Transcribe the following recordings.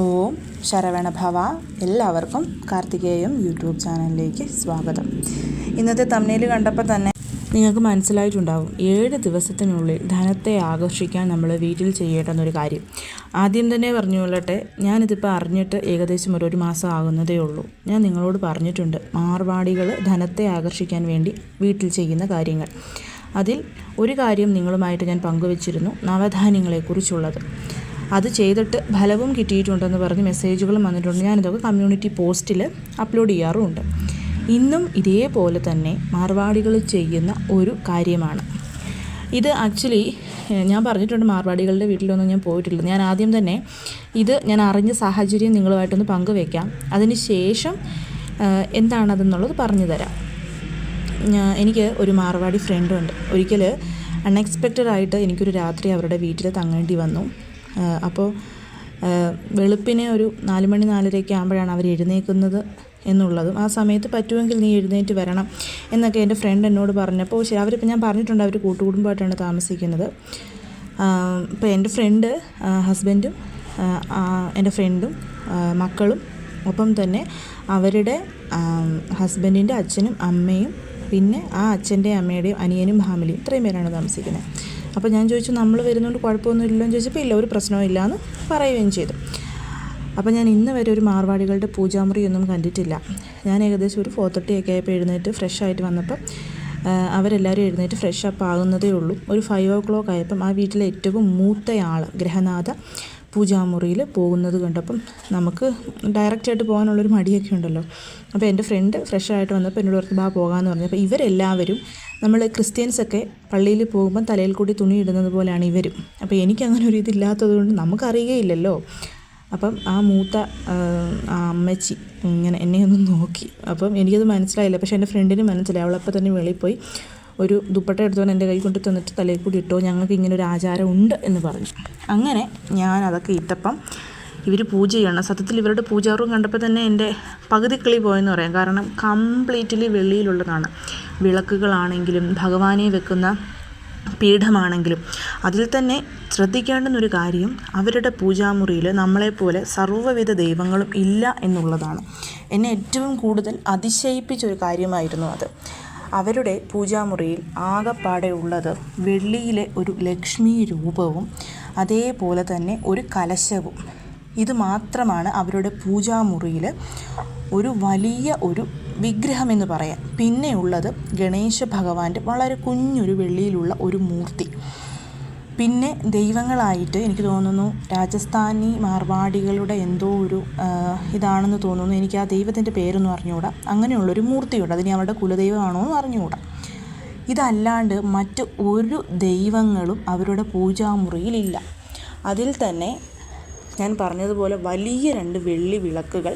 ഓം ശരവണഭവ എല്ലാവർക്കും കാർത്തികേയം യൂട്യൂബ് ചാനലിലേക്ക് സ്വാഗതം. ഇന്നത്തെ തമ്മിൽ കണ്ടപ്പോൾ തന്നെ നിങ്ങൾക്ക് മനസ്സിലായിട്ടുണ്ടാവും ഏഴ് ദിവസത്തിനുള്ളിൽ ധനത്തെ ആകർഷിക്കാൻ നമ്മൾ വീട്ടിൽ ചെയ്യേണ്ടെന്നൊരു കാര്യം. ആദ്യം തന്നെ പറഞ്ഞു കൊള്ളട്ടെ ഞാനിതിപ്പോൾ അറിഞ്ഞിട്ട് ഏകദേശം ഒരു ഒരു മാസം ആകുന്നതേ ഉള്ളൂ. ഞാൻ നിങ്ങളോട് പറഞ്ഞിട്ടുണ്ട് മാർവാടികൾ ധനത്തെ ആകർഷിക്കാൻ വേണ്ടി വീട്ടിൽ ചെയ്യുന്ന കാര്യങ്ങൾ. അതിൽ ഒരു കാര്യം നിങ്ങളുമായിട്ട് ഞാൻ പങ്കുവച്ചിരുന്നു നവധാന്യങ്ങളെക്കുറിച്ചുള്ളത്. അത് ചെയ്തിട്ട് ഫലവും കിട്ടിയിട്ടുണ്ടെന്ന് പറഞ്ഞ് മെസ്സേജുകളും വന്നിട്ടുണ്ട്. ഞാനിതൊക്കെ കമ്മ്യൂണിറ്റി പോസ്റ്റിൽ അപ്ലോഡ് ചെയ്യാറുമുണ്ട്. ഇന്നും ഇതേപോലെ തന്നെ മാർവാടികൾ ചെയ്യുന്ന ഒരു കാര്യമാണ്. ഇത് ആക്ച്വലി ഞാൻ പറഞ്ഞിട്ടുണ്ട് മാർവാടികളുടെ വീട്ടിലൊന്നും ഞാൻ പോയിട്ടില്ല. ഞാൻ ആദ്യം തന്നെ ഇത് ഞാൻ അറിഞ്ഞ സാഹചര്യം നിങ്ങളുമായിട്ടൊന്ന് പങ്കുവെക്കാം. അതിന് ശേഷം എന്താണതെന്നുള്ളത് പറഞ്ഞു തരാം. എനിക്ക് ഒരു മാർവാടി ഫ്രണ്ടുണ്ട് ഒരിക്കൽ അൺഎക്സ്പെക്റ്റഡ് ആയിട്ട് എനിക്കൊരു രാത്രി അവരുടെ വീട്ടിൽ തങ്ങേണ്ടി വന്നു. അപ്പോൾ വെളുപ്പിനെ ഒരു നാല് മണി നാലരയൊക്കെ ആകുമ്പോഴാണ് അവർ എഴുന്നേൽക്കുന്നത് എന്നുള്ളതും. ആ സമയത്ത് പറ്റുമെങ്കിൽ നീ എഴുന്നേറ്റ് വരണം എന്നൊക്കെ എന്റെ ഫ്രണ്ട് എന്നോട് പറഞ്ഞപ്പോൾ ശരി അവരിപ്പോൾ ഞാൻ പറഞ്ഞിട്ടുണ്ട് അവർ കൂട്ടുകുടുംബമായിട്ടാണ് താമസിക്കുന്നത്. ഇപ്പോൾ എന്റെ ഫ്രണ്ട് ഹസ്ബൻഡും എന്റെ ഫ്രണ്ടും മക്കളും ഒപ്പം തന്നെ അവരുടെ ഹസ്ബൻഡിന്റെ അച്ഛനും അമ്മയും പിന്നെ ആ അച്ഛന്റെ അമ്മയുടെയും അനിയനും ഫാമിലിയും ഇത്രയും പേരാണ് താമസിക്കുന്നത്. അപ്പോൾ ഞാൻ ചോദിച്ചു നമ്മൾ വരുന്നതുകൊണ്ട് കുഴപ്പമൊന്നും എന്ന് ചോദിച്ചപ്പോൾ ഇല്ല ഒരു പ്രശ്നവും എന്ന് പറയുകയും ചെയ്തു. അപ്പോൾ ഞാൻ ഇന്ന് വരെ ഒരു മാർവാടികളുടെ പൂജാമുറിയൊന്നും കണ്ടിട്ടില്ല. ഞാൻ ഏകദേശം ഒരു ഫോർ തേർട്ടി ഒക്കെ ആയപ്പോൾ എഴുന്നേറ്റ് ഫ്രഷ് ആയിട്ട് വന്നപ്പം അവരെല്ലാവരും എഴുന്നേറ്റ് ഫ്രഷ് അപ്പ് ആകുന്നതേ ഉള്ളൂ. ഒരു ഫൈവ് ഓ ക്ലോക്ക് ആയപ്പം ആ വീട്ടിലെ ഏറ്റവും മൂത്തയാൾ ഗ്രഹനാഥ പൂജാമുറിയിൽ പോകുന്നത് കണ്ടപ്പം നമുക്ക് ഡയറക്റ്റായിട്ട് പോകാനുള്ളൊരു മടിയൊക്കെ ഉണ്ടല്ലോ. അപ്പോൾ എന്റെ ഫ്രണ്ട് ഫ്രഷ് ആയിട്ട് വന്നപ്പോൾ എന്നോട് പറഞ്ഞു ബാ പോകാമെന്ന് പറഞ്ഞു. അപ്പോൾ ഇവരെല്ലാവരും നമ്മൾ ക്രിസ്ത്യൻസൊക്കെ പള്ളിയിൽ പോകുമ്പം തലയിൽ കൂടി തുണി ഇടുന്നത് പോലെയാണ് ഇവരും. അപ്പോൾ എനിക്കങ്ങനെ ഒരു ഇതില്ലാത്തത് കൊണ്ട് നമുക്കറിയുകയില്ലല്ലോ. അപ്പം ആ മൂത്ത ആ, അമ്മച്ചി ഇങ്ങനെ എന്നെ ഒന്ന് നോക്കി. അപ്പം എനിക്കത് മനസ്സിലായില്ല. പക്ഷേ എന്റെ ഫ്രണ്ടിന് മനസ്സിലായി. അവളപ്പോൾ തന്നെ വെളിയിൽ പോയി ഒരു ദുപ്പട്ട എടുത്തുകൊണ്ട് എന്റെ കൈ കൊണ്ട് തന്നിട്ട് തലയിൽ കൂടി ഇട്ടോ. ഞങ്ങൾക്ക് ഇങ്ങനെ ഒരു ആചാരം ഉണ്ട് എന്ന് പറഞ്ഞു. അങ്ങനെ ഞാൻ അതൊക്കെ ഇട്ടപ്പം ഇവർ പൂജ ചെയ്യണം. സത്യത്തിൽ ഇവരുടെ പൂജാറും കണ്ടപ്പോൾ തന്നെ എന്റെ പകുതി കിളി പോയെന്ന് പറയാം. കാരണം കംപ്ലീറ്റ്ലി വെള്ളിയിലുള്ളതാണ് വിളക്കുകളാണെങ്കിലും ഭഗവാനെ വെക്കുന്ന പീഠമാണെങ്കിലും. അതിൽ തന്നെ ശ്രദ്ധിക്കേണ്ടുന്നൊരു കാര്യം അവരുടെ പൂജാമുറിയിൽ നമ്മളെപ്പോലെ സർവവിധ ദൈവങ്ങളും ഇല്ല എന്നുള്ളതാണ്. എന്നെ ഏറ്റവും കൂടുതൽ അതിശയിപ്പിച്ചൊരു കാര്യമായിരുന്നു അത്. അവരുടെ പൂജാമുറിയിൽ ആകപ്പാടെ ഉള്ളത് വെള്ളിയിലെ ഒരു ലക്ഷ്മി രൂപവും അതേപോലെ തന്നെ ഒരു കലശവും. ഇത് മാത്രമാണ് അവരുടെ പൂജാമുറിയിൽ ഒരു വലിയ ഒരു വിഗ്രഹം എന്ന് പറയാം. പിന്നെയുള്ളത് ഗണേശ ഭഗവാന്റെ വളരെ കുഞ്ഞൊരു വെള്ളിയിലുള്ള ഒരു മൂർത്തി. പിന്നെ ദൈവങ്ങളായിട്ട് എനിക്ക് തോന്നുന്നു രാജസ്ഥാനി മാർവാടികളുടെ എന്തോ ഒരു ഇതാണെന്ന് തോന്നുന്നു. എനിക്ക് ആ ദൈവത്തിന്റെ പേരൊന്നും അറിഞ്ഞുകൂടാ അങ്ങനെയുള്ളൊരു മൂർത്തിയുണ്ട്. അതിന് അവരുടെ കുലദൈവമാണോ എന്ന് അറിഞ്ഞുകൂടാ ഇതല്ലാണ്ട് മറ്റ് ഒരു ദൈവങ്ങളും അവരുടെ പൂജാമുറിയിലില്ല. അതിൽ തന്നെ ഞാൻ പറഞ്ഞതുപോലെ വലിയ രണ്ട് വെള്ളി വിളക്കുകൾ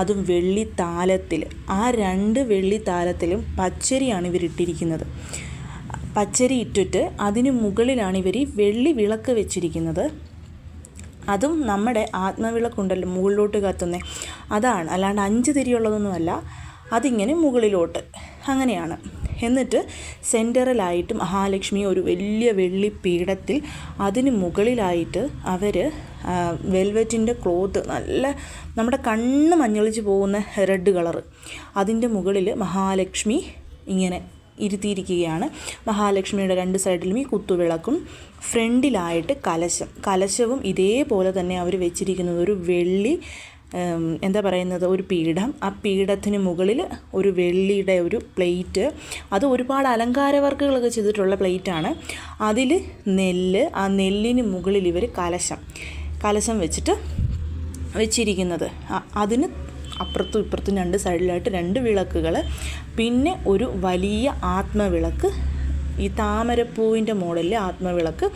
അതും വെള്ളി താലത്തിൽ. ആ രണ്ട് വെള്ളി താലത്തിലും പച്ചരിയാണ് ഇവരിട്ടിരിക്കുന്നത് പച്ചരി ഇട്ടിട്ട് അതിന് മുകളിലാണ് ഇവർ ഈ വെള്ളി വിളക്ക് വെച്ചിരിക്കുന്നത്. അതും നമ്മുടെ ആത്മവിളക്കുണ്ടല്ലോ മുകളിലോട്ട് കത്തുന്നത് അതാണ് അല്ലാണ്ട് അഞ്ച് തിരിയുള്ളതൊന്നുമല്ല അതിങ്ങനെ മുകളിലോട്ട്. അങ്ങനെയാണ്. എന്നിട്ട് സെന്ററിലായിട്ട് മഹാലക്ഷ്മി ഒരു വലിയ വെള്ളി പീഠത്തിൽ അതിന് മുകളിലായിട്ട് അവർ വെൽവെറ്റിന്റെ ക്ലോത്ത് നല്ല നമ്മുടെ കണ്ണ് മഞ്ഞളിച്ച് പോകുന്ന റെഡ് കളറ്. അതിന്റെ മുകളിൽ മഹാലക്ഷ്മി ഇങ്ങനെ ഇരുത്തിയിരിക്കുകയാണ്. മഹാലക്ഷ്മിയുടെ രണ്ട് സൈഡിലും ഈ കുത്തുവിളക്കും ഫ്രണ്ടിലായിട്ട് കലശം. കലശവും ഇതേപോലെ തന്നെ അവർ വെച്ചിരിക്കുന്നത്. ഒരു വെള്ളി എന്താ പറയുന്നത് ഒരു പീഠം. ആ പീഠത്തിന് മുകളിൽ ഒരു വെള്ളിയുടെ ഒരു പ്ലേറ്റ്. അത് ഒരുപാട് അലങ്കാര വർക്കുകളൊക്കെ ചെയ്തിട്ടുള്ള പ്ലേറ്റാണ്. അതിൽ നെല്ല് ആ നെല്ലിന് മുകളിൽ ഇവർ കലശം കലശം വെച്ചിട്ട് വെച്ചിരിക്കുന്നത്. അതിന് അപ്പുറത്തും ഇപ്പുറത്തും രണ്ട് സൈഡിലായിട്ട് രണ്ട് വിളക്കുകൾ. പിന്നെ ഒരു വലിയ ആത്മവിളക്ക്. ഈ താമരപ്പൂവിന്റെ മോഡലിലെ ആത്മവിളക്ക്.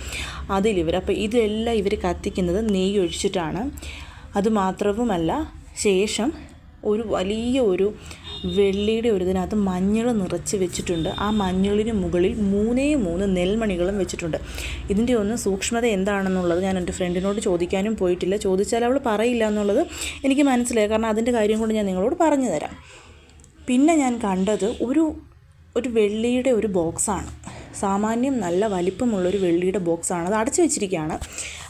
അതിലിവർ അപ്പോൾ ഇതെല്ലാം ഇവർ കത്തിക്കുന്നത് നെയ്യ് ഒഴിച്ചിട്ടാണ് അതുമാത്രവുമല്ല ശേഷം ഒരു വലിയ ഒരു വെള്ളിയുടെ ഒരു ഇതിനകത്ത് മഞ്ഞൾ നിറച്ച് വെച്ചിട്ടുണ്ട്. ആ മഞ്ഞളിന് മുകളിൽ മൂന്നേ മൂന്ന് നെൽമണികളും വെച്ചിട്ടുണ്ട്. ഇതിന്റെ ഒന്ന് സൂക്ഷ്മത എന്താണെന്നുള്ളത് ഞാൻ എന്റെ ഫ്രണ്ടിനോട് ചോദിക്കാനും പോയിട്ടില്ല. ചോദിച്ചാൽ അവൾ പറയില്ല എന്നുള്ളത് എനിക്ക് മനസ്സിലായി. കാരണം അതിന്റെ കാര്യം കൊണ്ട് ഞാൻ നിങ്ങളോട് പറഞ്ഞു തരാം. പിന്നെ ഞാൻ കണ്ടത് ഒരു ഒരു വെള്ളിയുടെ ഒരു ബോക്സാണ്. സാമാന്യം നല്ല വലിപ്പമുള്ളൊരു വെള്ളിയുടെ ബോക്സാണ്. അത് അടച്ചു വെച്ചിരിക്കുകയാണ്.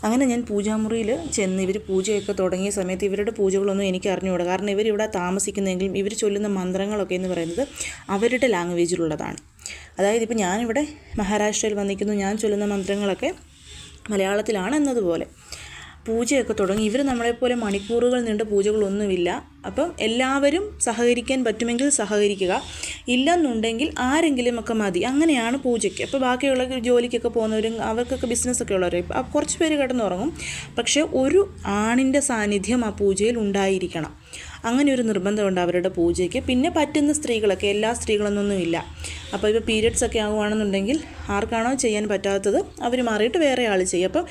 അങ്ങനെ ഞാൻ പൂജാമുറിയിൽ ചെന്ന് ഇവർ പൂജയൊക്കെ തുടങ്ങിയ സമയത്ത് ഇവരുടെ പൂജകളൊന്നും എനിക്ക് അറിഞ്ഞുകൂടാ കാരണം ഇവരിവിടെ താമസിക്കുന്നെങ്കിലും ഇവർ ചൊല്ലുന്ന മന്ത്രങ്ങളൊക്കെ എന്ന് പറയുന്നത് അവരുടെ ലാംഗ്വേജിലുള്ളതാണ്. അതായത് ഇപ്പോൾ ഞാനിവിടെ മഹാരാഷ്ട്രയിൽ വന്നിരിക്കുന്നു. ഞാൻ ചൊല്ലുന്ന മന്ത്രങ്ങളൊക്കെ മലയാളത്തിലാണ് എന്നതുപോലെ. പൂജയൊക്കെ തുടങ്ങി. ഇവർ നമ്മളെപ്പോലെ മണിക്കൂറുകൾ നീണ്ട പൂജകളൊന്നുമില്ല. അപ്പം എല്ലാവരും സഹകരിക്കാൻ പറ്റുമെങ്കിൽ സഹകരിക്കുക. ഇല്ലെന്നുണ്ടെങ്കിൽ ആരെങ്കിലുമൊക്കെ മതി. അങ്ങനെയാണ് പൂജയ്ക്ക്. അപ്പോൾ ബാക്കിയുള്ള ജോലിക്കൊക്കെ പോകുന്നവരും അവർക്കൊക്കെ ബിസിനസ്സൊക്കെ ഉള്ളവരും അപ്പോൾ കുറച്ച് പേര് കിടന്നുറങ്ങും. പക്ഷേ ഒരു ആണിന്റെ സാന്നിധ്യം ആ പൂജയിൽ ഉണ്ടായിരിക്കണം. അങ്ങനെ ഒരു നിർബന്ധമുണ്ട് അവരുടെ പൂജയ്ക്ക്. പിന്നെ പറ്റുന്ന സ്ത്രീകളൊക്കെ എല്ലാ സ്ത്രീകളൊന്നൊന്നുമില്ല. അപ്പോൾ ഇപ്പോൾ പീരിയഡ്സ് ഒക്കെ ആകുകയാണെന്നുണ്ടെങ്കിൽ ആർക്കാണോ ചെയ്യാൻ പറ്റാത്തത് അവർ മാറിയിട്ട് വേറെ ആൾ ചെയ്യും. അപ്പം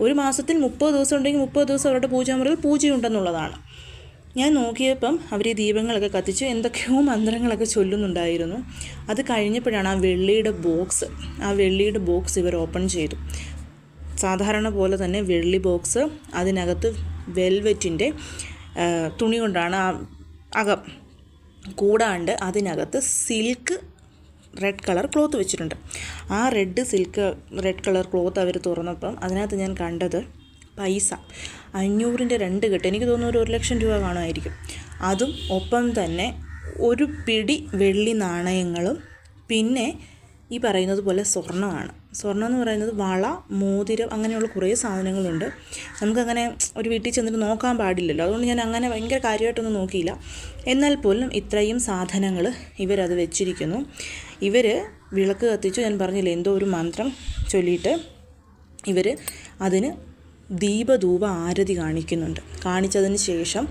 ഒരു മാസത്തിൽ മുപ്പത് ദിവസം ഉണ്ടെങ്കിൽ മുപ്പത് ദിവസം അവരുടെ പൂജാമുറിയിൽ പൂജയുണ്ടെന്നുള്ളതാണ്. ഞാൻ നോക്കിയപ്പം അവർ ഈ ദീപങ്ങളൊക്കെ കത്തിച്ചു എന്തൊക്കെയോ മന്ത്രങ്ങളൊക്കെ ചൊല്ലുന്നുണ്ടായിരുന്നു. അത് കഴിഞ്ഞപ്പോഴാണ് ആ വെള്ളിയുടെ ബോക്സ് ആ വെള്ളിയുടെ ബോക്സ് ഇവർ ഓപ്പൺ ചെയ്തു. സാധാരണ പോലെ തന്നെ വെള്ളി ബോക്സ് അതിനകത്ത് വെൽവെറ്റിന്റെ തുണി കൊണ്ടാണ് ആ അകം കൂടാണ്ട് അതിനകത്ത് സിൽക്ക് റെഡ് കളർ ക്ലോത്ത് വെച്ചിട്ടുണ്ട്. ആ red silk red colour cloth അവർ തുറന്നപ്പം അതിനകത്ത് ഞാൻ കണ്ടത് പൈസ. അഞ്ഞൂറിന്റെ രണ്ട് കെട്ട്. എനിക്ക് തോന്നുന്നു ഒരു ഒരു ലക്ഷം രൂപ കാണുമായിരിക്കും. അതും ഒപ്പം തന്നെ ഒരു പിടി വെള്ളി നാണയങ്ങളും പിന്നെ ഈ പറയുന്നത് പോലെ സ്വർണമാണ്. സ്വർണം എന്ന് പറയുന്നത് വള മോതിരം അങ്ങനെയുള്ള കുറേ സാധനങ്ങളുണ്ട്. നമുക്കങ്ങനെ ഒരു വീട്ടിൽ ചെന്നിട്ട് നോക്കാൻ പാടില്ലല്ലോ. അതുകൊണ്ട് ഞാൻ അങ്ങനെ ഭയങ്കര കാര്യമായിട്ടൊന്നും നോക്കിയില്ല. എന്നാൽ പോലും ഇത്രയും സാധനങ്ങൾ ഇവരത് വെച്ചിരിക്കുന്നു. ഇവർ വിളക്ക് കത്തിച്ചു ഞാൻ പറഞ്ഞില്ല എന്തോ ഒരു മന്ത്രം ചൊല്ലിയിട്ട് ഇവർ അതിന് ദീപധൂപ ആരതി കാണിക്കുന്നുണ്ട്. കാണിച്ചതിന് ശേഷം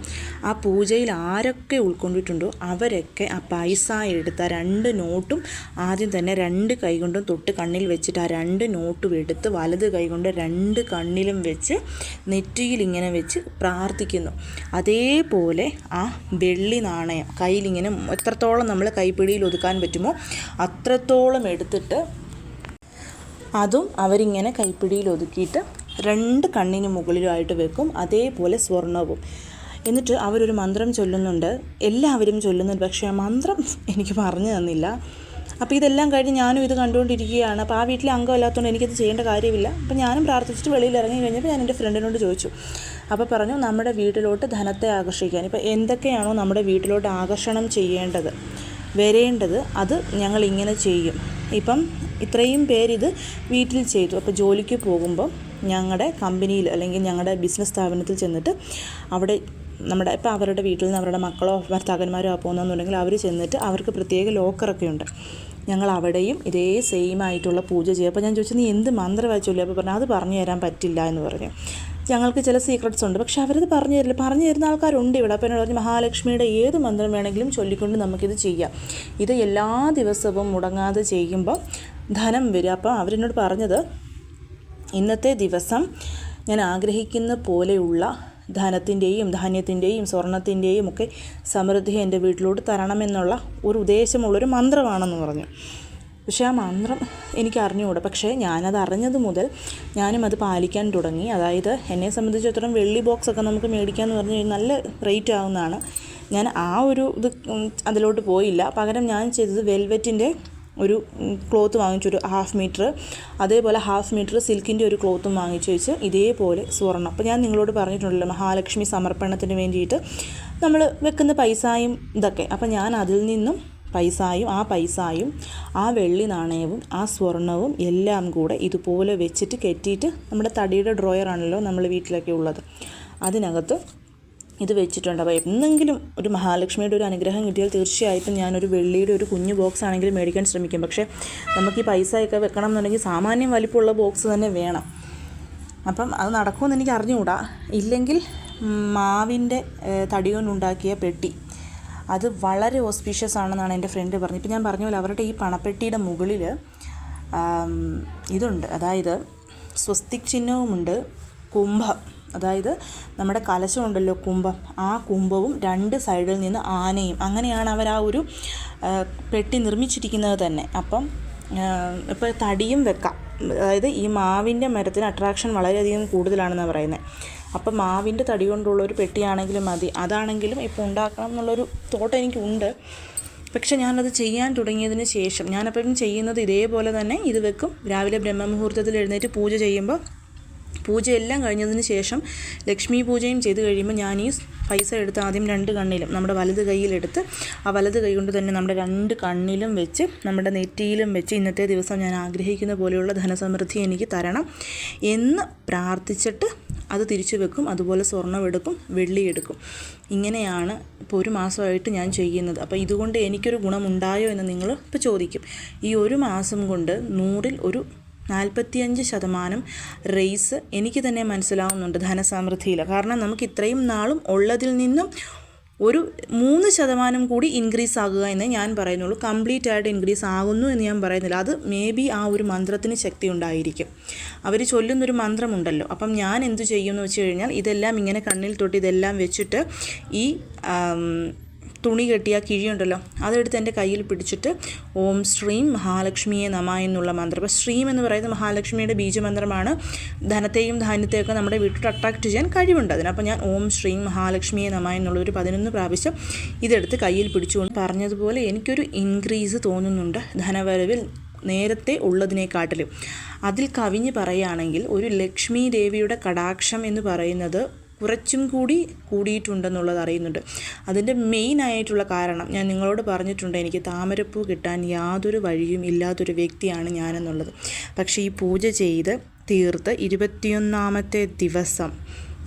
ആ പൂജയിൽ ആരൊക്കെ ഉൾക്കൊണ്ടിട്ടുണ്ടോ അവരൊക്കെ ആ പൈസ എടുത്ത രണ്ട് നോട്ടും ആദ്യം തന്നെ രണ്ട് കൈകൊണ്ടും തൊട്ട് കണ്ണിൽ വെച്ചിട്ട് ആ രണ്ട് നോട്ടും എടുത്ത് വലത് കൈകൊണ്ട് രണ്ട് കണ്ണിലും വെച്ച് നെറ്റിയിൽ ഇങ്ങനെ വെച്ച് പ്രാർത്ഥിക്കുന്നു. അതേപോലെ ആ വെള്ളി നാണയം കയ്യിലിങ്ങനെ എത്രത്തോളം നമ്മൾ കൈപ്പിടിയിൽ ഒതുക്കാൻ പറ്റുമോ അത്രത്തോളം എടുത്തിട്ട് അതും അവരിങ്ങനെ കൈപ്പിടിയിൽ ഒതുക്കിയിട്ട് രണ്ട് കണ്ണിന് മുകളിലുമായിട്ട് വെക്കും അതേപോലെ സ്വർണവും. എന്നിട്ട് അവരൊരു മന്ത്രം ചൊല്ലുന്നുണ്ട്. എല്ലാവരും ചൊല്ലുന്നുണ്ട് പക്ഷേ ആ മന്ത്രം എനിക്ക് പറഞ്ഞു തന്നില്ല. അപ്പോൾ ഇതെല്ലാം കഴിഞ്ഞ് ഞാനും ഇത് കണ്ടുകൊണ്ടിരിക്കുകയാണ്. അപ്പോൾ ആ വീട്ടിലെ അംഗം അല്ലാത്തതുകൊണ്ട് എനിക്കത് ചെയ്യേണ്ട കാര്യമില്ല. അപ്പോൾ ഞാനും പ്രാർത്ഥിച്ചിട്ട് വെളിയിൽ ഇറങ്ങി കഴിഞ്ഞപ്പോൾ ഞാൻ എന്റെ ഫ്രണ്ടിനോട് ചോദിച്ചു. അപ്പോൾ പറഞ്ഞു നമ്മുടെ വീട്ടിലോട്ട് ധനത്തെ ആകർഷിക്കാൻ. ഇപ്പോൾ എന്തൊക്കെയാണോ നമ്മുടെ വീട്ടിലോട്ട് ആകർഷണം ചെയ്യേണ്ടത് വരേണ്ടത് അത് ഞങ്ങൾ ഇങ്ങനെ ചെയ്യും. ഇപ്പം ഇത്രയും പേരിത് വീട്ടിൽ ചെയ്തു. അപ്പോൾ ജോലിക്ക് പോകുമ്പോൾ ഞങ്ങളുടെ കമ്പനിയിൽ അല്ലെങ്കിൽ ഞങ്ങളുടെ ബിസിനസ് സ്ഥാപനത്തിൽ ചെന്നിട്ട് അവിടെ നമ്മുടെ ഇപ്പോൾ അവരുടെ വീട്ടിൽ നിന്ന് അവരുടെ മക്കളോ ഭർത്താക്കന്മാരോ പോകുന്നതെന്നുണ്ടെങ്കിൽ അവർ ചെന്നിട്ട് അവർക്ക് പ്രത്യേക ലോക്കറൊക്കെ ഉണ്ട് ഞങ്ങൾ അവിടെയും ഇതേ സെയിം ആയിട്ടുള്ള പൂജ ചെയ്യും. അപ്പോൾ ഞാൻ ചോദിച്ചു നീ എന്ത് മന്ത്രം വായിച്ചില്ലേ അപ്പോൾ പറഞ്ഞു അത് പറഞ്ഞു തരാൻ പറ്റില്ല എന്ന് പറഞ്ഞു. ഞങ്ങൾക്ക് ചില സീക്രട്സ് ഉണ്ട്. പക്ഷേ അവരത് പറഞ്ഞു തരില്ല. പറഞ്ഞു തരുന്ന ആൾക്കാരുണ്ട് ഇവിടെ. അപ്പോൾ എന്നോട് പറഞ്ഞു മഹാലക്ഷ്മിയുടെ ഏത് മന്ത്രം വേണമെങ്കിലും ചൊല്ലിക്കൊണ്ട് നമുക്കിത് ചെയ്യാം. ഇത് എല്ലാ ദിവസവും മുടങ്ങാതെ ചെയ്യുമ്പോൾ ധനം വരും. അപ്പോൾ അവരെന്നോട് പറഞ്ഞത് ഇന്നത്തെ ദിവസം ഞാൻ ആഗ്രഹിക്കുന്ന പോലെയുള്ള ധനത്തിന്റെയും ധാന്യത്തിന്റെയും സ്വർണത്തിന്റെയും ഒക്കെ സമൃദ്ധി എന്റെ വീട്ടിലോട്ട് തരണമെന്നുള്ള ഒരു ഉദ്ദേശമുള്ളൊരു മന്ത്രമാണെന്ന് പറഞ്ഞു. പക്ഷേ ആ മന്ത്രം എനിക്ക് അറിഞ്ഞുകൂടാ പക്ഷേ ഞാനത് അറിഞ്ഞത് മുതൽ ഞാനും അത് പാലിക്കാൻ തുടങ്ങി. അതായത് എന്നെ സംബന്ധിച്ചിടത്തോളം വെള്ളി ബോക്സൊക്കെ നമുക്ക് മേടിക്കാമെന്ന് പറഞ്ഞു കഴിഞ്ഞാൽ നല്ല റേറ്റ് ആവുന്നതാണ്. ഞാൻ ആ ഒരു ഇത് അതിലോട്ട് പോയില്ല. പകരം ഞാൻ ചെയ്തത് വെൽവെറ്റിന്റെ ഒരു ക്ലോത്ത് വാങ്ങിച്ചൊരു ഹാഫ് മീറ്റർ അതേപോലെ ഹാഫ് മീറ്റർ സിൽക്കിന്റെ ഒരു ക്ലോത്തും വാങ്ങിച്ചു വെച്ച് ഇതേപോലെ സ്വർണം. അപ്പോൾ ഞാൻ നിങ്ങളോട് പറഞ്ഞിട്ടുണ്ടല്ലോ മഹാലക്ഷ്മി സമർപ്പണത്തിന് വേണ്ടിയിട്ട് നമ്മൾ വെക്കുന്ന പൈസയും ഇതൊക്കെ. അപ്പോൾ ഞാൻ അതിൽ നിന്നും പൈസയും ആ പൈസയും ആ വെള്ളി നാണയവും ആ സ്വർണവും എല്ലാം കൂടെ ഇതുപോലെ വെച്ചിട്ട് കെട്ടിയിട്ട് നമ്മുടെ തടിയുടെ ഡ്രോയറാണല്ലോ നമ്മൾ വീട്ടിലൊക്കെ ഉള്ളത്. അതിനകത്ത് ഇത് വെച്ചിട്ടുണ്ട്. അപ്പോൾ എന്തെങ്കിലും ഒരു മഹാലക്ഷ്മിയുടെ ഒരു അനുഗ്രഹം കിട്ടിയാൽ തീർച്ചയായിട്ടും ഞാനൊരു വെള്ളിയുടെ ഒരു കുഞ്ഞു ബോക്സ് ആണെങ്കിലും മേടിക്കാൻ ശ്രമിക്കും. പക്ഷേ നമുക്ക് ഈ പൈസയൊക്കെ വെക്കണം എന്നുണ്ടെങ്കിൽ സാമാന്യം വലിപ്പമുള്ള ബോക്സ് തന്നെ വേണം. അപ്പം അത് നടക്കുമെന്ന് എനിക്ക് അറിഞ്ഞുകൂടാ. ഇല്ലെങ്കിൽ മാവിന്റെ തടി കൊണ്ടുണ്ടാക്കിയ പെട്ടി. അത് വളരെ ഓസ്പീഷ്യസ് ആണെന്നാണ് എന്റെ ഫ്രണ്ട് പറഞ്ഞത്. ഇപ്പം ഞാൻ പറഞ്ഞ പോലെ അവരുടെ ഈ പണപ്പെട്ടിയുടെ മുകളിൽ ഇതുണ്ട്. അതായത് സ്വസ്തിക് ചിഹ്നവുമുണ്ട്. കുംഭം. അതായത് നമ്മുടെ കലശമുണ്ടല്ലോ കുംഭം. ആ കുംഭവും രണ്ട് സൈഡിൽ നിന്ന് ആനയും. അങ്ങനെയാണ് അവർ ആ ഒരു പെട്ടി നിർമ്മിച്ചിരിക്കുന്നത് തന്നെ. അപ്പം ഇപ്പോൾ തടിയും വെക്കാം. അതായത് ഈ മാവിന്റെ മരത്തിന് അട്രാക്ഷൻ വളരെയധികം കൂടുതലാണെന്ന് പറയുന്നത് അപ്പം മാവിന്റെ തടി കൊണ്ടുള്ള ഒരു പെട്ടിയാണെങ്കിലും മതി. അതാണെങ്കിലും ഇപ്പോൾ ഉണ്ടാക്കണം എന്നുള്ളൊരു തോട്ട് എനിക്കുണ്ട്. പക്ഷെ ഞാനത് ചെയ്യാൻ തുടങ്ങിയതിന് ശേഷം ഞാനപ്പോഴും ചെയ്യുന്നത് ഇതേപോലെ തന്നെ ഇത് വെക്കും. രാവിലെ ബ്രഹ്മമുഹൂർത്തത്തിൽ എഴുന്നേറ്റ് പൂജ ചെയ്യുമ്പോൾ പൂജയെല്ലാം കഴിഞ്ഞതിന് ശേഷം ലക്ഷ്മി പൂജയും ചെയ്ത് കഴിയുമ്പോൾ ഞാൻ ഈ പൈസ എടുത്ത് ആദ്യം രണ്ട് കണ്ണിലും നമ്മുടെ വലത് കൈയിലെടുത്ത് ആ വലത് കൈ കൊണ്ട് തന്നെ നമ്മുടെ രണ്ട് കണ്ണിലും വെച്ച് നമ്മുടെ നെറ്റിയിലും വെച്ച് ഇന്നത്തെ ദിവസം ഞാൻ ആഗ്രഹിക്കുന്ന പോലെയുള്ള ധനസമൃദ്ധി എനിക്ക് തരണം എന്ന് പ്രാർത്ഥിച്ചിട്ട് അത് തിരിച്ചു വെക്കും. അതുപോലെ സ്വർണം എടുക്കും വെള്ളി എടുക്കും. ഇങ്ങനെയാണ് ഇപ്പോൾ ഒരു മാസമായിട്ട് ഞാൻ ചെയ്യുന്നത്. അപ്പോൾ ഇതുകൊണ്ട് എനിക്കൊരു ഗുണമുണ്ടായോ എന്ന് നിങ്ങൾ ഇപ്പോൾ ചോദിക്കും. ഈ ഒരു മാസം കൊണ്ട് നൂറിൽ ഒരു നാൽപ്പത്തിയഞ്ച് ശതമാനം റേസ് എനിക്ക് തന്നെ മനസ്സിലാവുന്നുണ്ട് ധനസമൃദ്ധിയിൽ കാരണം നമുക്ക് ഇത്രയും നാളും ഉള്ളതിൽ നിന്നും ഒരു മൂന്ന് ശതമാനം കൂടി ഇൻക്രീസ് ആകുക എന്ന് ഞാൻ പറയുന്നുള്ളൂ. കംപ്ലീറ്റ് ആയിട്ട് ഇൻക്രീസ് ആകുന്നു എന്ന് ഞാൻ പറയുന്നില്ല. അത് മേ ബി ആ ഒരു മന്ത്രത്തിന് ശക്തി ഉണ്ടായിരിക്കും. അവർ ചൊല്ലുന്നൊരു മന്ത്രമുണ്ടല്ലോ. അപ്പം ഞാൻ എന്തു ചെയ്യുമെന്ന് വെച്ച് കഴിഞ്ഞാൽ ഇതെല്ലാം ഇങ്ങനെ കണ്ണിൽ തൊട്ട് ഇതെല്ലാം വെച്ചിട്ട് ഈ തുണി കെട്ടിയ കിഴിയുണ്ടല്ലോ അതെടുത്ത് എന്റെ കയ്യിൽ പിടിച്ചിട്ട് ഓം ശ്രീം മഹാലക്ഷ്മിയെ നമ എന്നുള്ള മന്ത്രം. അപ്പോൾ ശ്രീം എന്ന് പറയുന്നത് മഹാലക്ഷ്മിയുടെ ബീജമന്ത്രമാണ്. ധനത്തെയും ധാന്യത്തെയൊക്കെ നമ്മുടെ വീട്ടിൽ അട്രാക്റ്റ് ചെയ്യാൻ കഴിവുണ്ട് അതിന്. അപ്പോൾ ഞാൻ ഓം ശ്രീം മഹാലക്ഷ്മിയെ നമ എന്നുള്ള ഒരു പതിനൊന്ന് പ്രാവശ്യം ഇതെടുത്ത് കയ്യിൽ പിടിച്ചുകൊണ്ട് പറഞ്ഞതുപോലെ എനിക്കൊരു ഇൻക്രീസ് തോന്നുന്നുണ്ട് ധനവരവിൽ നേരത്തെ ഉള്ളതിനെക്കാട്ടിലും. അതിൽ കവിഞ്ഞ് പറയുകയാണെങ്കിൽ ഒരു ലക്ഷ്മി ദേവിയുടെ കടാക്ഷം എന്ന് പറയുന്നത് കുറച്ചും കൂടി കൂടിയിട്ടുണ്ടെന്നുള്ളത് അറിയുന്നുണ്ട്. അതിന്റെ മെയിൻ ആയിട്ടുള്ള കാരണം ഞാൻ നിങ്ങളോട് പറഞ്ഞിട്ടുണ്ട് എനിക്ക് താമരപ്പൂ കിട്ടാൻ യാതൊരു വഴിയും ഇല്ലാത്തൊരു വ്യക്തിയാണ് ഞാനെന്നുള്ളത്. പക്ഷേ ഈ പൂജ ചെയ്ത് തീർത്ത് ഇരുപത്തിയൊന്നാമത്തെ ദിവസം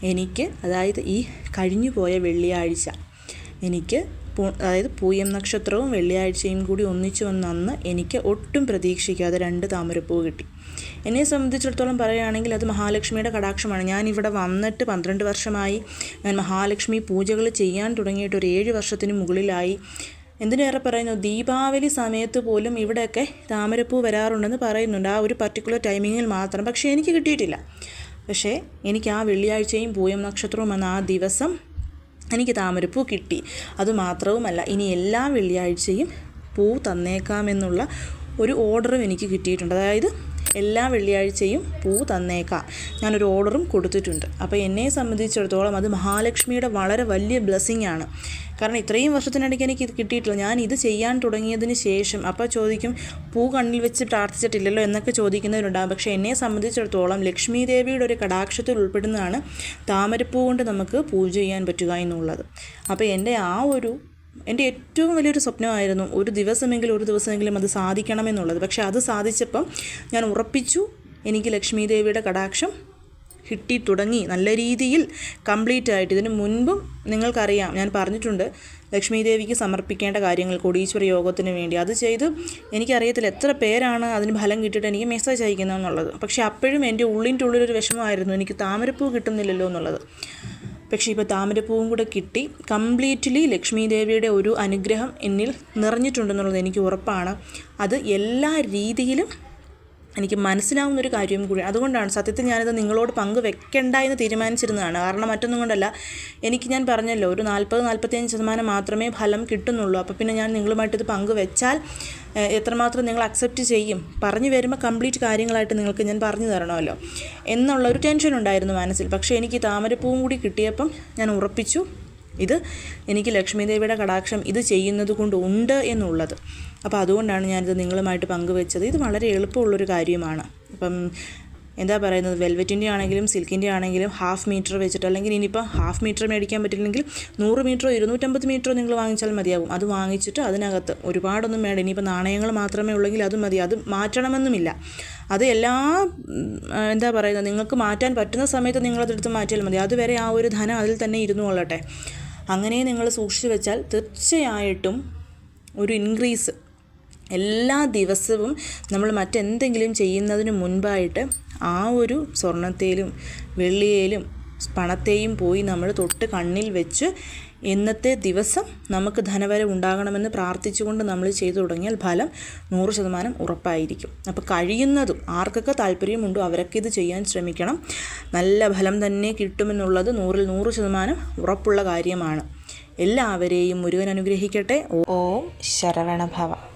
എനിക്ക് അതായത് ഈ കഴിഞ്ഞു പോയ വെള്ളിയാഴ്ച എനിക്ക് അതായത് പൂയം നക്ഷത്രവും വെള്ളിയാഴ്ചയും കൂടി ഒന്നിച്ചു വന്ന അന്ന് എനിക്ക് ഒട്ടും പ്രതീക്ഷിക്കാതെ രണ്ട് താമരപ്പൂ കിട്ടി. എന്നെ സംബന്ധിച്ചിടത്തോളം പറയുകയാണെങ്കിൽ അത് മഹാലക്ഷ്മിയുടെ കടാക്ഷമാണ്. ഞാൻ ഇവിടെ വന്നിട്ട് പന്ത്രണ്ട് വർഷമായി ഞാൻ മഹാലക്ഷ്മി പൂജകൾ ചെയ്യാൻ തുടങ്ങിയിട്ട് ഒരു ഏഴ് വർഷത്തിന് മുകളിലായി. എന്തിനേറെ പറയുന്നു? ദീപാവലി സമയത്ത് പോലും ഇവിടെയൊക്കെ താമരപ്പൂ വരാറുണ്ടെന്ന് പറയുന്നുണ്ട്. ആ ഒരു പർട്ടിക്കുലർ ടൈമിങ്ങിൽ മാത്രം. പക്ഷേ എനിക്ക് കിട്ടിയിട്ടില്ല. പക്ഷേ എനിക്ക് ആ വെള്ളിയാഴ്ചയും പൂയം നക്ഷത്രവും എന്ന ആ ദിവസം എനിക്ക് താമരപ്പൂ കിട്ടി. അതുമാത്രവുമല്ല ഇനി എല്ലാ വെള്ളിയാഴ്ചയും പൂ തന്നേക്കാമെന്നുള്ള ഒരു ഓർഡറും എനിക്ക് കിട്ടിയിട്ടുണ്ട്. അതായത് എല്ലാ വെള്ളിയാഴ്ചയും പൂ തന്നേക്കാം. ഞാനൊരു ഓർഡറും കൊടുത്തിട്ടുണ്ട്. അപ്പോൾ എന്നെ സംബന്ധിച്ചിടത്തോളം അത് മഹാലക്ഷ്മിയുടെ വളരെ വലിയ ബ്ലെസ്സിങ് ആണ്. കാരണം ഇത്രയും വർഷത്തിനിടയ്ക്ക് എനിക്ക് ഇത് കിട്ടിയിട്ടില്ല. ഞാൻ ഇത് ചെയ്യാൻ തുടങ്ങിയതിന് ശേഷം അപ്പോൾ ചോദിക്കും പൂ കണ്ണിൽ വെച്ച് പ്രാർത്ഥിച്ചിട്ടില്ലല്ലോ? എന്നൊക്കെ ചോദിക്കുന്നവരുണ്ടാകും പക്ഷേ എന്നെ സംബന്ധിച്ചിടത്തോളം ലക്ഷ്മി ദേവിയുടെ ഒരു കടാക്ഷത്തിൽ ഉൾപ്പെടുന്നതാണ് താമരപ്പൂ കൊണ്ട് നമുക്ക് പൂജ ചെയ്യാൻ പറ്റുക എന്നുള്ളത്. അപ്പോൾ എന്റെ ആ ഒരു എന്റെ ഏറ്റവും വലിയൊരു സ്വപ്നമായിരുന്നു ഒരു ദിവസമെങ്കിലും ഒരു ദിവസമെങ്കിലും അത് സാധിക്കണമെന്നുള്ളത്. പക്ഷേ അത് സാധിച്ചപ്പം ഞാൻ ഉറപ്പിച്ചു എനിക്ക് ലക്ഷ്മി ദേവിയുടെ കടാക്ഷം കിട്ടി തുടങ്ങി. നല്ല രീതിയിൽ കംപ്ലീറ്റ് ആയിട്ട്. ഇതിന് മുൻപും നിങ്ങൾക്കറിയാം ഞാൻ പറഞ്ഞിട്ടുണ്ട് ലക്ഷ്മി ദേവിക്ക് സമർപ്പിക്കേണ്ട കാര്യങ്ങൾ കൊടീശ്വര യോഗത്തിന് വേണ്ടി. അത് ചെയ്ത് എനിക്കറിയത്തില്ല എത്ര പേരാണ് അതിന് ഫലം കിട്ടിയിട്ട് എനിക്ക് മെസ്സേജ് അയക്കുന്നതെന്നുള്ളത്. പക്ഷേ അപ്പോഴും എന്റെ ഉള്ളിന്റെ ഉള്ളിലൊരു വിഷമമായിരുന്നു. എനിക്ക് താമരപ്പൂ കിട്ടുന്നില്ലല്ലോ എന്നുള്ളത്. പക്ഷേ ഇപ്പോൾ താമരപ്പൂവും കൂടെ കിട്ടി. കംപ്ലീറ്റ്ലി ലക്ഷ്മി ദേവിയുടെ ഒരു അനുഗ്രഹം എന്നിൽ നിറഞ്ഞിട്ടുണ്ടെന്നുള്ളത് എനിക്ക് ഉറപ്പാണ്. അത് എല്ലാ രീതിയിലും എനിക്ക് മനസ്സിലാവുന്ന ഒരു കാര്യം കൂടി. അതുകൊണ്ടാണ് സത്യത്തിൽ ഞാനിത് നിങ്ങളോട് പങ്ക് വെക്കണ്ട എന്ന് തീരുമാനിച്ചിരുന്നതാണ്. കാരണം മറ്റൊന്നും കൊണ്ടല്ല. എനിക്ക് ഞാൻ പറഞ്ഞല്ലോ ഒരു നാൽപ്പത് നാൽപ്പത്തിയഞ്ച് ശതമാനം മാത്രമേ ഫലം കിട്ടുന്നുള്ളൂ. അപ്പോൾ പിന്നെ ഞാൻ നിങ്ങളുമായിട്ട് ഇത് പങ്ക് വെച്ചാൽ എത്രമാത്രം നിങ്ങൾ അക്സെപ്റ്റ് ചെയ്യും? പറഞ്ഞു വരുമ്പോൾ കംപ്ലീറ്റ് കാര്യങ്ങളായിട്ട് നിങ്ങൾക്ക് ഞാൻ പറഞ്ഞു തരണമല്ലോ. എന്നുള്ള ഒരു ടെൻഷൻ ഉണ്ടായിരുന്നു മനസ്സിൽ. പക്ഷേ എനിക്ക് താമരപ്പൂവും കൂടി കിട്ടിയപ്പം ഞാൻ ഉറപ്പിച്ചു. ഇത് എനിക്ക് ലക്ഷ്മി ദേവിയുടെ കടാക്ഷം ഇത് ചെയ്യുന്നത് കൊണ്ട് ഉണ്ട് എന്നുള്ളത്. അപ്പോൾ അതുകൊണ്ടാണ് ഞാനിത് നിങ്ങളുമായിട്ട് പങ്കുവെച്ചത്. ഇത് വളരെ എളുപ്പമുള്ളൊരു കാര്യമാണ്. അപ്പം എന്താ പറയുന്നത്? വെൽവെറ്റിന്റെ ആണെങ്കിലും സിൽക്കിന്റെ ആണെങ്കിലും ഹാഫ് മീറ്റർ വെച്ചിട്ട് അല്ലെങ്കിൽ ഇനിയിപ്പോൾ ഹാഫ് മീറ്റർ മേടിക്കാൻ പറ്റില്ലെങ്കിൽ നൂറ് മീറ്ററോ ഇരുന്നൂറ്റമ്പത് മീറ്ററോ നിങ്ങൾ വാങ്ങിച്ചാൽ മതിയാവും. അത് വാങ്ങിച്ചിട്ട് അതിനകത്ത് ഒരുപാടൊന്നും വേണ്ട. ഇനിയിപ്പോൾ നാണയങ്ങൾ മാത്രമേ ഉള്ളെങ്കിൽ അതും മതി. അത് മാറ്റണമെന്നുമില്ല. അത് എല്ലാ എന്താ പറയുന്നത്? നിങ്ങൾക്ക് മാറ്റാൻ പറ്റുന്ന സമയത്ത് നിങ്ങളതെടുത്ത് മാറ്റിയാൽ മതി. അതുവരെ ആ ഒരു ധനം അതിൽ തന്നെ ഇരുന്നു കൊള്ളട്ടെ. അങ്ങനെ നിങ്ങൾ സൂക്ഷിച്ചു വെച്ചാൽ തീർച്ചയായിട്ടും ഒരു ഇൻക്രീസ് എല്ലാ ദിവസവും നമ്മൾ മറ്റെന്തെങ്കിലും ചെയ്യുന്നതിന് മുൻപായിട്ട് ആ ഒരു സ്വർണത്തേലും വെള്ളിയേലും പണത്തെയും പോയി നമ്മൾ തൊട്ട് കണ്ണിൽ വെച്ച് ഇന്നത്തെ ദിവസം നമുക്ക് ധനവരവ് ഉണ്ടാകണമെന്ന് പ്രാർത്ഥിച്ചുകൊണ്ട് നമ്മൾ ചെയ്തു തുടങ്ങിയാൽ ഫലം നൂറ് ശതമാനം ഉറപ്പായിരിക്കും. അപ്പോൾ കഴിയുന്നതും ആർക്കൊക്കെ താല്പര്യമുണ്ടോ അവരൊക്കെ ഇത് ചെയ്യാൻ ശ്രമിക്കണം. നല്ല ഫലം തന്നെ കിട്ടുമെന്നുള്ളത് നൂറിൽ നൂറ് ശതമാനം ഉറപ്പുള്ള കാര്യമാണ്. എല്ലാവരെയും മുരുകൻ അനുഗ്രഹിക്കട്ടെ. ഓം ശരവണഭവ.